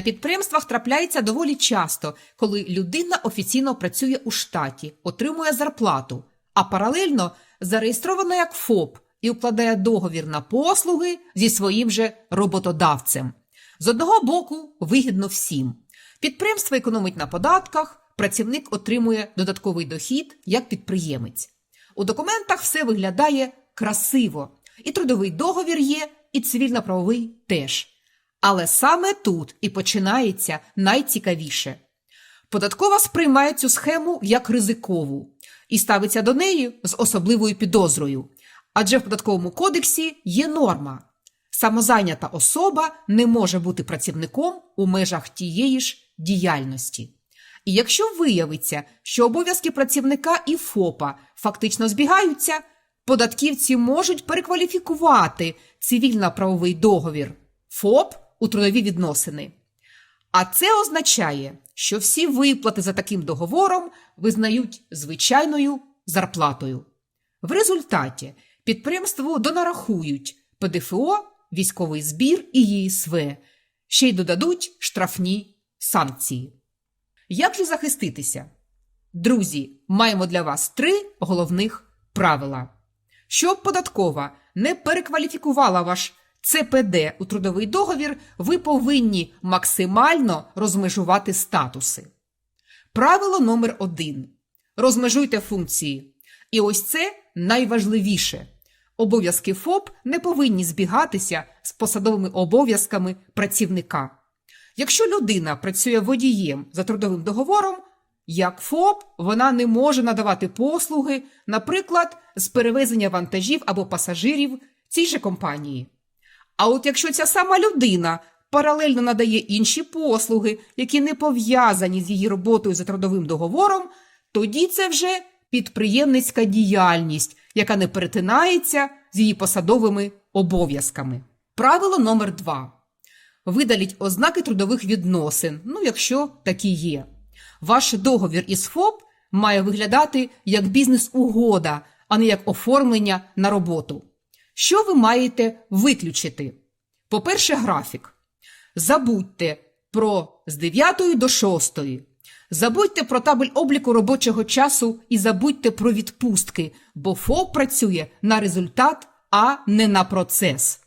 На підприємствах трапляється доволі часто, коли людина офіційно працює у штаті, отримує зарплату, а паралельно зареєстрована як ФОП і укладає договір на послуги зі своїм же роботодавцем. З одного боку, вигідно всім. Підприємство економить на податках, працівник отримує додатковий дохід як підприємець. У документах все виглядає красиво. І трудовий договір є, і цивільно-правовий теж. Але саме тут і починається найцікавіше. Податкова сприймає цю схему як ризикову і ставиться до неї з особливою підозрою. Адже в податковому кодексі є норма: самозайнята особа не може бути працівником у межах тієї ж діяльності. І якщо виявиться, що обов'язки працівника і ФОПа фактично збігаються, податківці можуть перекваліфікувати цивільно-правовий договір ФОП у трудові відносини. А це означає, що всі виплати за таким договором визнають звичайною зарплатою. В результаті підприємству донарахують ПДФО, військовий збір і ЄСВ, ще й додадуть штрафні санкції. Як же захиститися? Друзі, маємо для вас три головних правила. Щоб податкова не перекваліфікувала ваш ЦПД у трудовий договір, ви повинні максимально розмежувати статуси. Правило номер один. Розмежуйте функції. І ось це найважливіше. Обов'язки ФОП не повинні збігатися з посадовими обов'язками працівника. Якщо людина працює водієм за трудовим договором, як ФОП вона не може надавати послуги, наприклад, з перевезення вантажів або пасажирів цій же компанії. А от якщо ця сама людина паралельно надає інші послуги, які не пов'язані з її роботою за трудовим договором, тоді це вже підприємницька діяльність, яка не перетинається з її посадовими обов'язками. Правило номер два. Видаліть ознаки трудових відносин, ну якщо такі є. Ваш договір із ФОП має виглядати як бізнес-угода, а не як оформлення на роботу. Що ви маєте виключити? По-перше, графік. Забудьте про з 9 до 6. Забудьте про табель обліку робочого часу і забудьте про відпустки, бо ФОП працює на результат, а не на процес.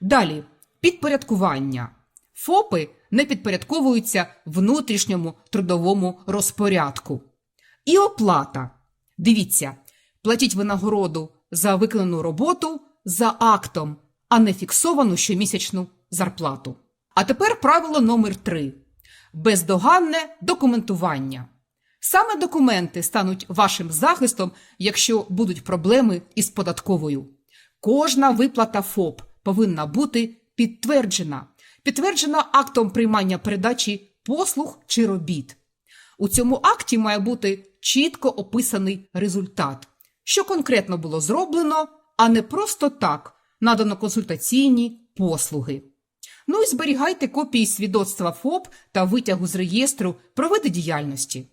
Далі підпорядкування. ФОПи не підпорядковуються внутрішньому трудовому розпорядку. І оплата. Дивіться, платіть винагороду за виконану роботу за актом, а не фіксовану щомісячну зарплату. А тепер правило номер 3 бездоганне документування. Саме документи стануть вашим захистом, якщо будуть проблеми із податковою. Кожна виплата ФОП повинна бути підтверджена, підтверджена актом приймання передачі послуг чи робіт. У цьому акті має бути чітко описаний результат, що конкретно було зроблено, а не просто так надано консультаційні послуги. Ну і зберігайте копії свідоцтва ФОП та витягу з реєстру про види діяльності.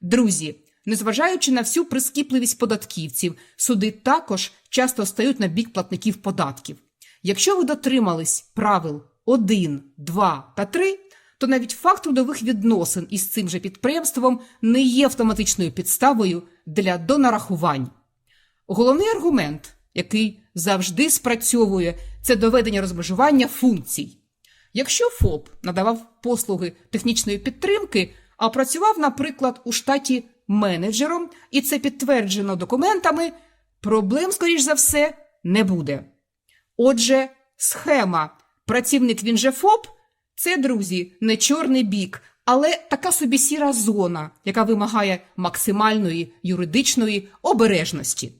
Друзі, незважаючи на всю прискіпливість податківців, суди також часто стають на бік платників податків. Якщо ви дотримались правил 1, 2 та 3, то навіть факт трудових відносин із цим же підприємством не є автоматичною підставою для донарахувань. Головний аргумент, який завжди спрацьовує, це доведення розмежування функцій. Якщо ФОП надавав послуги технічної підтримки, а працював, наприклад, у штаті менеджером, і це підтверджено документами, проблем, скоріш за все, не буде. Отже, схема працівник він же ФОП це, друзі, не чорний бік, але така собі сіра зона, яка вимагає максимальної юридичної обережності.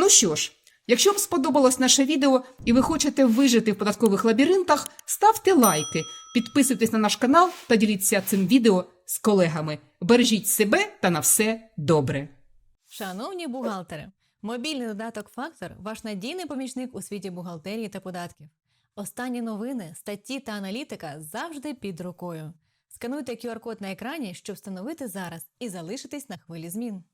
Ну що ж, якщо вам сподобалось наше відео і ви хочете вижити в податкових лабіринтах, ставте лайки, підписуйтесь на наш канал та діліться цим відео з колегами. Бережіть себе та на все добре. Шановні бухгалтери, мобільний додаток Фактор ваш надійний помічник у світі бухгалтерії та податків. Останні новини, статті та аналітика завжди під рукою. Скануйте QR-код на екрані, щоб встановити зараз і залишитись на хвилі змін.